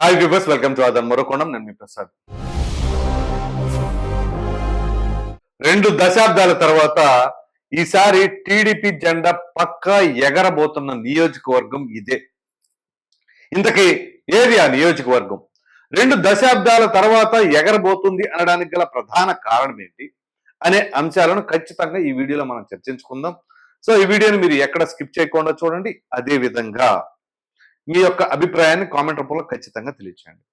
Hi viewers welcome to other మరోకోణం నేను మీ ప్రసాద్ రెండు దశాబ్దాల తర్వాత ఈసారి టీడీపీ జెండా పక్కా ఎగరబోతున్న నియోజకవర్గం ఇదే ఇంతకీ ఏది ఆ నియోజకవర్గం రెండు దశాబ్దాల తర్వాత ఎగరబోతుంది అనడానికి గల ప్రధాన కారణం ఏంటి అనే అంశాలను ఖచ్చితంగా ఈ వీడియోలో మనం చర్చించుకుందాం సో ఈ వీడియోని మీరు ఎక్కడ స్కిప్ చేయకుండా చూడండి అదే విధంగా మీ యొక్క అభిప్రాయాన్ని కామెంట్ రూపంలో ఖచ్చితంగా తెలియచేయండి.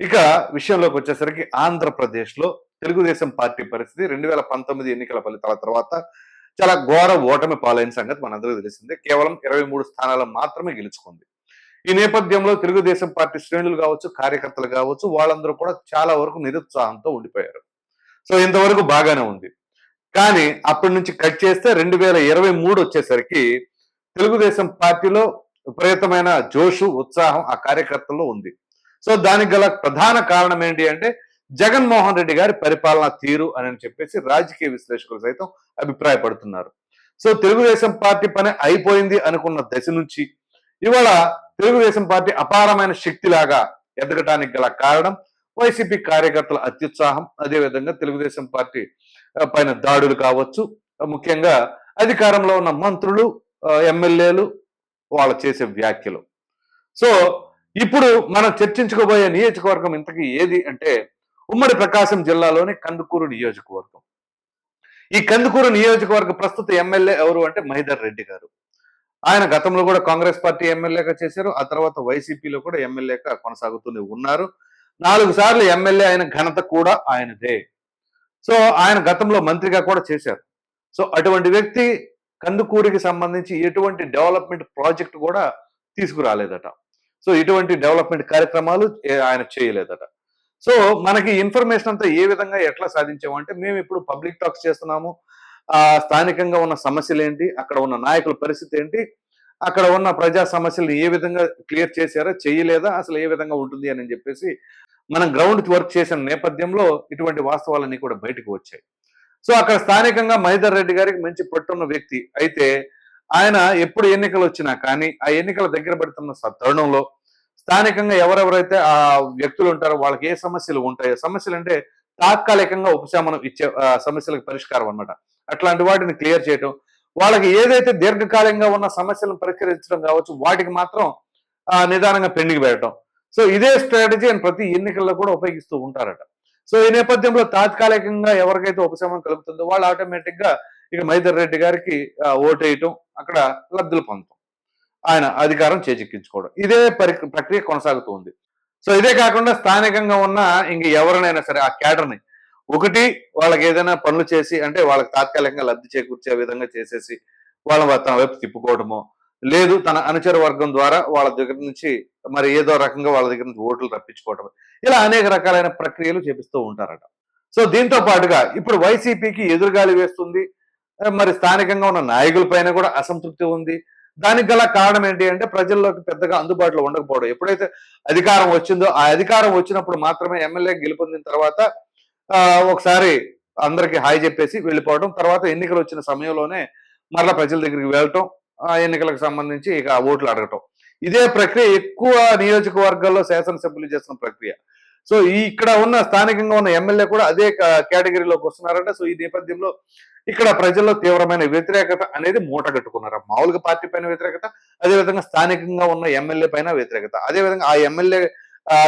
ఇక విషయంలోకి వచ్చేసరికి ఆంధ్రప్రదేశ్లో తెలుగుదేశం పార్టీ పరిస్థితి రెండు వేల పంతొమ్మిది ఎన్నికల ఫలితాల తర్వాత చాలా ఘోర ఓటమి పాలైన సంగతి మనందరికీ తెలిసిందే. కేవలం ఇరవై మూడు స్థానాలు మాత్రమే గెలుచుకుంది. ఈ నేపథ్యంలో తెలుగుదేశం పార్టీ శ్రేణులు కావచ్చు కార్యకర్తలు కావచ్చు వాళ్ళందరూ కూడా చాలా వరకు నిరుత్సాహంతో ఉండిపోయారు. సో ఇంతవరకు బాగానే ఉంది. కానీ అప్పటి నుంచి కట్ చేస్తే రెండు వేల ఇరవై మూడు వచ్చేసరికి తెలుగుదేశం పార్టీలో విపరీతమైన జోషు ఉత్సాహం ఆ కార్యకర్తల్లో ఉంది. సో దానికి గల ప్రధాన కారణం ఏంటి అంటే జగన్మోహన్ రెడ్డి గారి పరిపాలన తీరు అని చెప్పేసి రాజకీయ విశ్లేషకులు సైతం అభిప్రాయపడుతున్నారు. సో తెలుగుదేశం పార్టీ పని అయిపోయింది అనుకున్న దశ నుంచి ఇవాళ తెలుగుదేశం పార్టీ అపారమైన శక్తిలాగా ఎదగటానికి గల కారణం వైసీపీ కార్యకర్తల అత్యుత్సాహం. అదేవిధంగా తెలుగుదేశం పార్టీ పైన దాడులు కావచ్చు. ముఖ్యంగా అధికారంలో ఉన్న మంత్రులు ఎమ్మెల్యేలు వాళ్ళు చేసే వ్యాఖ్యలు. సో ఇప్పుడు మనం చర్చించుకోబోయే నియోజకవర్గం ఇంతకీ ఏది అంటే ఉమ్మడి ప్రకాశం జిల్లాలోని కందుకూరు నియోజకవర్గం. ఈ కందుకూరు నియోజకవర్గ ప్రస్తుత ఎమ్మెల్యే ఎవరు అంటే మహిదర్ రెడ్డి గారు. ఆయన గతంలో కూడా కాంగ్రెస్ పార్టీ ఎమ్మెల్యేగా చేశారు ఆ తర్వాత వైసీపీలో కూడా ఎమ్మెల్యేగా కొనసాగుతూనే ఉన్నారు. నాలుగు సార్లు ఎమ్మెల్యే అయిన ఘనత కూడా ఆయనదే. సో ఆయన గతంలో మంత్రిగా కూడా చేశారు. సో అటువంటి వ్యక్తి కందుకూరికి సంబంధించి ఎటువంటి డెవలప్మెంట్ ప్రాజెక్ట్ కూడా తీసుకురాలేదట. సో ఇటువంటి డెవలప్మెంట్ కార్యక్రమాలు ఆయన చేయలేదట. సో మనకి ఇన్ఫర్మేషన్ అంతా ఏ విధంగా ఎట్లా సాధించాము అంటే మేము ఇప్పుడు పబ్లిక్ టాక్స్ చేస్తున్నాము. ఆ స్థానికంగా ఉన్న సమస్యలు ఏంటి? అక్కడ ఉన్న నాయకుల పరిస్థితి ఏంటి? అక్కడ ఉన్న ప్రజా సమస్యలు ఏ విధంగా క్లియర్ చేశారా? చేయలేదా? అసలు ఏ విధంగా ఉంటుంది అని చెప్పేసి మనం గ్రౌండ్ వర్క్ చేసిన నేపథ్యంలో ఇటువంటి వాస్తవాలన్నీ కూడా బయటకు వచ్చాయి. సో అక్కడ స్థానికంగా మహిధర్ రెడ్డి గారికి మంచి పట్టున్న వ్యక్తి అయితే ఆయన ఎప్పుడు ఎన్నికలు వచ్చినా కానీ ఆ ఎన్నికల దగ్గర పడుతున్న తరుణంలో స్థానికంగా ఎవరెవరైతే ఆ వ్యక్తులు ఉంటారో వాళ్ళకి ఏ సమస్యలు ఉంటాయో సమస్యలు అంటే తాత్కాలికంగా ఉపశమనం ఇచ్చే సమస్యలకు పరిష్కారం అన్నమాట. అట్లాంటి వాటిని క్లియర్ చేయటం వాళ్ళకి ఏదైతే దీర్ఘకాలికంగా ఉన్న సమస్యలను పరిష్కరించడం కావచ్చు వాటికి మాత్రం ఆ, నిదానంగా పెండింగ్ పెట్టడం సో ఇదే స్ట్రాటజీ అని ప్రతి ఎన్నికల్లో కూడా ఉపయోగిస్తూ ఉంటారట. సో ఈ నేపథ్యంలో తాత్కాలికంగా ఎవరికైతే ఉపశమనం కలుగుతుందో వాళ్ళు ఆటోమేటిక్గా ఇక మైదర్ రెడ్డి గారికి ఓటేయటం అక్కడ లబ్ధులు పొందటం ఆయన అధికారం చేజిక్కించుకోవడం ఇదే పరి ప్రక్రియ కొనసాగుతుంది. సో ఇదే కాకుండా స్థానికంగా ఉన్న ఇంక ఎవరినైనా సరే ఆ క్యాడర్ని ఒకటి వాళ్ళకి ఏదైనా పనులు చేసి అంటే వాళ్ళకి తాత్కాలికంగా లబ్ధి చేకూర్చే విధంగా చేసేసి వాళ్ళ తన వైపు తిప్పుకోవడమో లేదు తన అనుచర వర్గం ద్వారా వాళ్ళ దగ్గర నుంచి మరి ఏదో రకంగా వాళ్ళ దగ్గర నుంచి ఓట్లు రప్పించుకోవటం. ఇలా అనేక రకాలైన ప్రక్రియలు చేపిస్తూ ఉంటారట. సో దీంతో పాటుగా ఇప్పుడు వైసీపీకి ఎదురుగాలి వేస్తుంది. మరి స్థానికంగా ఉన్న నాయకుల పైన కూడా అసంతృప్తి ఉంది. దానికి గల కారణం ఏంటి అంటే ప్రజల్లోకి పెద్దగా అందుబాటులో ఉండకపోవడం. ఎప్పుడైతే అధికారం వచ్చిందో ఆ అధికారం వచ్చినప్పుడు మాత్రమే ఎమ్మెల్యే గెలుపొందిన తర్వాత ఒకసారి అందరికి హాయ్ చెప్పేసి వెళ్ళిపోవడం. తర్వాత ఎన్నికలు వచ్చిన సమయంలోనే మరలా ప్రజల దగ్గరికి వెళ్ళటం. ఆ ఎన్నికలకు సంబంధించి ఇక ఓట్లు అడగటం. ఇదే ప్రక్రియ ఎక్కువ నియోజకవర్గాల్లో శాసనసభ్యులు చేస్తున్న ప్రక్రియ. సో ఈ ఇక్కడ ఉన్న స్థానికంగా ఉన్న ఎమ్మెల్యే కూడా అదే కేటగిరీలోకి వస్తున్నారంట. సో ఈ నేపథ్యంలో ఇక్కడ ప్రజల్లో తీవ్రమైన వ్యతిరేకత అనేది మూటగట్టుకున్నారు మామూలుగా పార్టీ పైన వ్యతిరేకత అదేవిధంగా స్థానికంగా ఉన్న ఎమ్మెల్యే పైన వ్యతిరేకత. అదేవిధంగా ఆ ఎమ్మెల్యే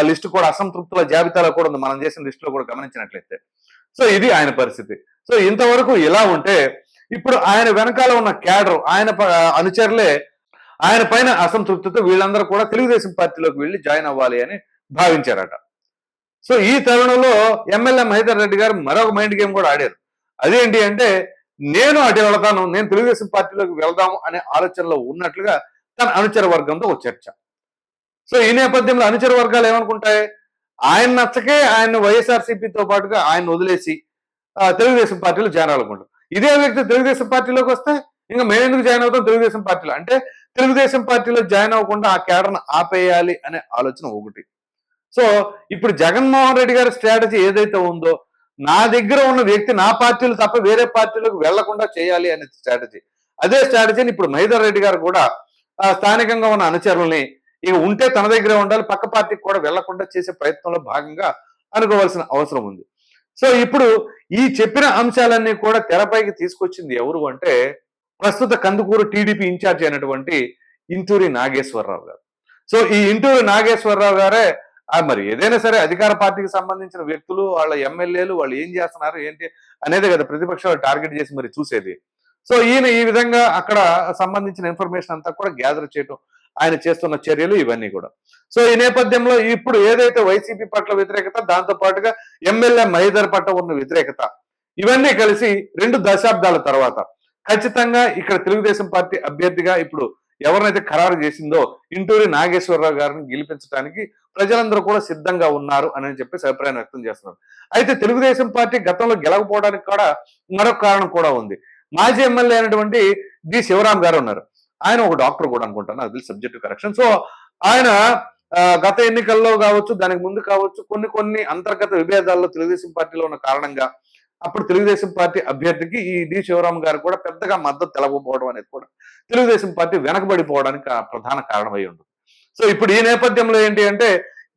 లిస్ట్ కూడా అసంతృప్తుల జాబితాలో కూడా ఉంది. మనం చేసిన లిస్ట్లో కూడా గమనించినట్లయితే. సో ఇది ఆయన పరిస్థితి. సో ఇంతవరకు ఇలా ఉంటే ఇప్పుడు ఆయన వెనకాల ఉన్న క్యాడర్ ఆయన అనుచరులే ఆయన పైన అసంతృప్తితో వీళ్ళందరూ కూడా తెలుగుదేశం పార్టీలోకి వెళ్ళి జాయిన్ అవ్వాలి అని భావించారట. సో ఈ తరుణంలో ఎమ్మెల్యే మహేందర్ రెడ్డి గారు మరొక మైండ్ గేమ్ కూడా ఆడారు. అదేంటి అంటే నేను అటు వెళతాను నేను తెలుగుదేశం పార్టీలోకి వెళ్దాము అనే ఆలోచనలో ఉన్నట్లుగా తన అనుచర వర్గంతో ఒక చర్చ. సో ఈ నేపథ్యంలో అనుచర వర్గాలు ఏమనుకుంటాయి? ఆయన నచ్చకే ఆయన వైఎస్ఆర్సీపీతో పాటుగా ఆయన వదిలేసి తెలుగుదేశం పార్టీలో జాయిన్ అవ్వాలనుకుంటారు. ఇదే వ్యక్తి తెలుగుదేశం పార్టీలోకి వస్తే ఇంకా మేము ఎందుకు జాయిన్ అవుతాం తెలుగుదేశం పార్టీలో? అంటే తెలుగుదేశం పార్టీలో జాయిన్ అవ్వకుండా ఆ కేడర్ను ఆపేయాలి అనే ఆలోచన ఒకటి. సో ఇప్పుడు జగన్మోహన్ రెడ్డి గారి స్ట్రాటజీ ఏదైతే ఉందో నా దగ్గర ఉన్న వ్యక్తి నా పార్టీలు తప్ప వేరే పార్టీలకు వెళ్ళకుండా చేయాలి అనే స్ట్రాటజీ. అదే స్ట్రాటజీని ఇప్పుడు మహిదర్ రెడ్డి గారు కూడా స్థానికంగా ఉన్న అనుచరుల్ని ఇక ఉంటే తన దగ్గరే ఉండాలి పక్క పార్టీకి కూడా వెళ్ళకుండా చేసే ప్రయత్నంలో భాగంగా అనుకోవాల్సిన అవసరం ఉంది. సో ఇప్పుడు ఈ చెప్పిన అంశాలన్నీ కూడా తెరపైకి తీసుకొచ్చింది ఎవరు అంటే ప్రస్తుత కందుకూరు టీడీపీ ఇన్ఛార్జ్ అయినటువంటి ఇంటూరి నాగేశ్వరరావు గారు. సో ఈ ఇంటూరి నాగేశ్వరరావు గారే ఆ మరి ఏదైనా సరే అధికార పార్టీకి సంబంధించిన వ్యక్తులు వాళ్ళ ఎమ్మెల్యేలు వాళ్ళు ఏం చేస్తున్నారు ఏంటి అనేది కదా ప్రతిపక్షాలు టార్గెట్ చేసి మరి చూసేది. సో ఈయన ఈ విధంగా అక్కడ సంబంధించిన ఇన్ఫర్మేషన్ అంతా కూడా గ్యాదర్ చేయటం ఆయన చేస్తున్న చర్యలు ఇవన్నీ కూడా. సో ఈ నేపథ్యంలో ఇప్పుడు ఏదైతే వైసీపీ పట్ల వ్యతిరేకత దాంతో పాటుగా ఎమ్మెల్యే మహేదర్ పట్ల ఉన్న వ్యతిరేకత ఇవన్నీ కలిసి రెండు దశాబ్దాల తర్వాత ఖచ్చితంగా ఇక్కడ తెలుగుదేశం పార్టీ అభ్యర్థిగా ఇప్పుడు ఎవరినైతే ఖరారు చేసిందో ఇంటూరి నాగేశ్వరరావు గారిని గెలిపించడానికి ప్రజలందరూ కూడా సిద్ధంగా ఉన్నారు అని చెప్పేసి అభిప్రాయం వ్యక్తం చేస్తున్నారు. అయితే తెలుగుదేశం పార్టీ గతంలో గెలవకపోవడానికి కూడా మరొక కారణం కూడా ఉంది. మాజీ ఎమ్మెల్యే అయినటువంటి డి శివరాం గారు ఉన్నారు. ఆయన ఒక డాక్టర్ కూడా అనుకుంటాను అది సబ్జెక్టు కరెక్షన్. సో ఆయన ఆ, గత ఎన్నికల్లో కావచ్చు దానికి ముందు కావచ్చు కొన్ని కొన్ని అంతర్గత విభేదాల్లో తెలుగుదేశం పార్టీలో ఉన్న కారణంగా అప్పుడు తెలుగుదేశం పార్టీ అభ్యర్థికి ఈ డి. శివరాం గారు కూడా పెద్దగా మద్దతు తెలవకపోవడం అనేది కూడా తెలుగుదేశం పార్టీ వెనకబడిపోవడానికి ప్రధాన కారణమై ఉంటుంది. సో ఇప్పుడు ఈ నేపథ్యంలో ఏంటి అంటే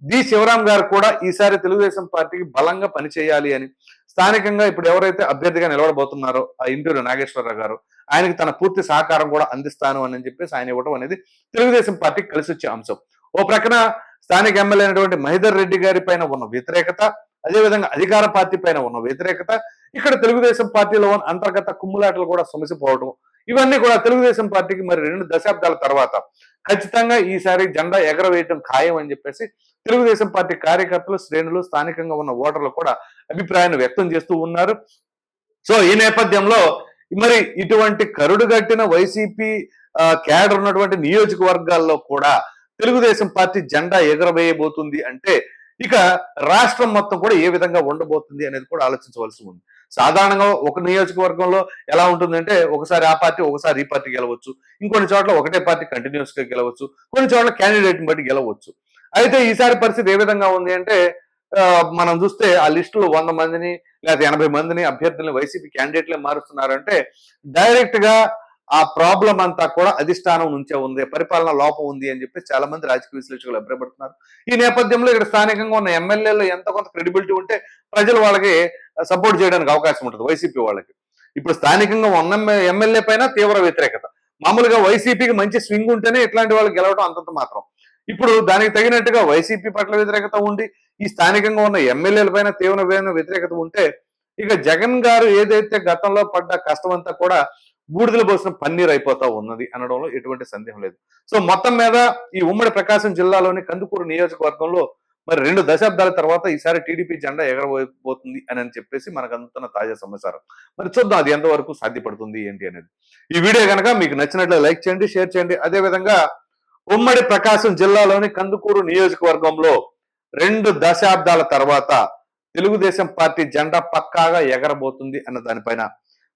డి. శివరాం గారు కూడా ఈసారి తెలుగుదేశం పార్టీకి బలంగా పనిచేయాలి అని స్థానికంగా ఇప్పుడు ఎవరైతే అభ్యర్థిగా నిలబడబోతున్నారో ఆ ఇంటూరు నాగేశ్వరరావు గారు ఆయనకి తన పూర్తి సహకారం కూడా అందిస్తాను అని చెప్పేసి ఆయన ఇవ్వడం అనేది తెలుగుదేశం పార్టీకి కలిసి వచ్చే అంశం. ఓ ప్రక్కన స్థానిక ఎమ్మెల్యే అయినటువంటి మహిదర్ రెడ్డి గారి పైన ఉన్న వ్యతిరేకత అదేవిధంగా అధికార పార్టీ పైన ఉన్న వ్యతిరేకత ఇక్కడ తెలుగుదేశం పార్టీలో ఉన్న అంతర్గత కుమ్ములాటలు కూడా సొమసిపోవడం ఇవన్నీ కూడా తెలుగుదేశం పార్టీకి మరి రెండు దశాబ్దాల తర్వాత ఖచ్చితంగా ఈసారి జెండా ఎగరవేయటం ఖాయం అని చెప్పేసి తెలుగుదేశం పార్టీ కార్యకర్తలు శ్రేణులు స్థానికంగా ఉన్న ఓటర్లు కూడా అభిప్రాయాన్ని వ్యక్తం చేస్తూ ఉన్నారు. సో ఈ నేపథ్యంలో మరి ఇటువంటి కరుడుగట్టిన వైసీపీ క్యాడర్ ఉన్నటువంటి నియోజకవర్గాల్లో కూడా తెలుగుదేశం పార్టీ జెండా ఎగరవేయబోతుంది అంటే ఇక రాష్ట్రం మొత్తం కూడా ఏ విధంగా ఉండబోతుంది అనేది కూడా ఆలోచించవలసి ఉంది. సాధారణంగా ఒక నియోజకవర్గంలో ఎలా ఉంటుందంటే ఒకసారి ఆ పార్టీ ఒకసారి ఈ పార్టీ గెలవచ్చు. ఇంకొన్ని చోట్ల ఒకటే పార్టీ కంటిన్యూస్గా గెలవచ్చు. కొన్ని చోట్ల క్యాండిడేట్ని బట్టి గెలవచ్చు. అయితే ఈసారి పరిస్థితి ఏ విధంగా ఉంది అంటే ఆ, మనం చూస్తే ఆ లిస్టులో వంద మందిని లేదా ఎనభై మందిని అభ్యర్థుల్ని వైసీపీ క్యాండిడేట్లే మారుస్తున్నారంటే డైరెక్ట్గా ఆ ప్రాబ్లం అంతా కూడా అధిష్టానం నుంచే ఉంది పరిపాలన లోపం ఉంది అని చెప్పి చాలా మంది రాజకీయ విశ్లేషకులు అభిప్రాయపడుతున్నారు. ఈ నేపథ్యంలో ఇక్కడ స్థానికంగా ఉన్న ఎమ్మెల్యేలు ఎంత కొంత క్రెడిబిలిటీ ఉంటే ప్రజలు వాళ్ళకి సపోర్ట్ చేయడానికి అవకాశం ఉంటుంది వైసీపీ వాళ్ళకి. ఇప్పుడు స్థానికంగా ఉన్న ఎమ్మెల్యే పైన తీవ్ర వ్యతిరేకత. మామూలుగా వైసీపీకి మంచి స్వింగ్ ఉంటేనే ఇట్లాంటి వాళ్ళు గెలవడం అంతంత మాత్రం. ఇప్పుడు దానికి తగినట్టుగా వైసీపీ పట్ల వ్యతిరేకత ఉండి ఈ స్థానికంగా ఉన్న ఎమ్మెల్యేల పైన తీవ్రమైన వ్యతిరేకత ఉంటే ఇక జగన్ గారు ఏదైతే గతంలో పడ్డ కష్టం అంతా కూడా బూడిదలు పోసిన పన్నీర్ అయిపోతా ఉన్నది అనడంలో ఎటువంటి సందేహం లేదు. సో మొత్తం మీద ఈ ఉమ్మడి ప్రకాశం జిల్లాలోని కందుకూరు నియోజకవర్గంలో మరి రెండు దశాబ్దాల తర్వాత ఈసారి టీడీపీ జెండా ఎగరబోతుంది అని అని చెప్పేసి మనకు అందుతున్న తాజా సమాచారం. మరి చూద్దాం అది ఎంతవరకు సాధ్యపడుతుంది ఏంటి అనేది. ఈ వీడియో కనుక మీకు నచ్చినట్లు లైక్ చేయండి షేర్ చేయండి. అదే విధంగా ఉమ్మడి ప్రకాశం జిల్లాలోని కందుకూరు నియోజకవర్గంలో రెండు దశాబ్దాల తర్వాత తెలుగుదేశం పార్టీ జెండా పక్కాగా ఎగరబోతుంది అన్న దానిపైన